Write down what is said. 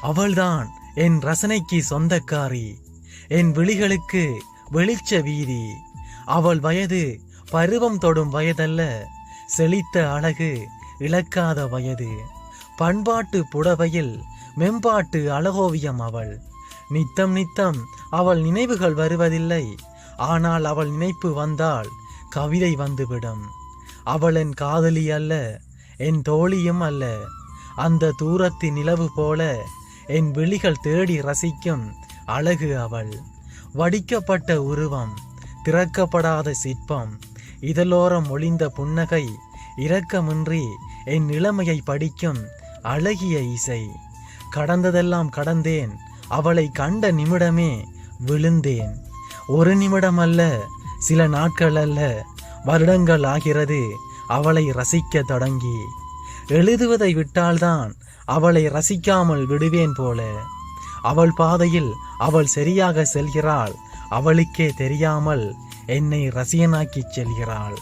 அவள்தான் என் ரசனைக்கு சொந்தக்காரி என் விழிகளுக்கு வெளிச்ச வீதி. அவள் வயது பருவம் தொடும் வயதல்ல செழித்த அழகு இழக்காத வயது. பண்பாட்டு புடவையில் மேம்பாட்டு அழகோவியம் அவள். நித்தம் நித்தம் அவள் நினைவுகள் வருவதில்லை ஆனால் அவள் நினைப்பு வந்தால் கவிதை வந்துவிடும். அவள் என் காதலி அல்ல என் தோழியும் அல்ல அந்த தூரத்து நிலவு போல என் விழிகள் தேடி ரசிக்கும் அழகு அவள். வடிக்கப்பட்ட உருவம் திறக்கப்படாத சிற்பம் இதலோரம் ஒளிந்த புன்னகை இரக்கமின்றி என் நிலைமையை படிக்கும் அழகிய இசை. கடந்ததெல்லாம் கடந்தேன் அவளை கண்ட நிமிடமே விழுந்தேன். ஒரு நிமிடம் அல்ல சில நாட்கள் அல்ல வருடங்கள் ஆகிறது அவளை ரசிக்க தொடங்கி. எழுதுவதை விட்டால்தான் அவளை ரசிக்காமல் விடுவேன் போல. அவள் பாதையில் அவள் சரியாக செல்கிறாள். அவளுக்கே தெரியாமல் என்னை ரசிகனாக்கிச் செல்கிறாள்.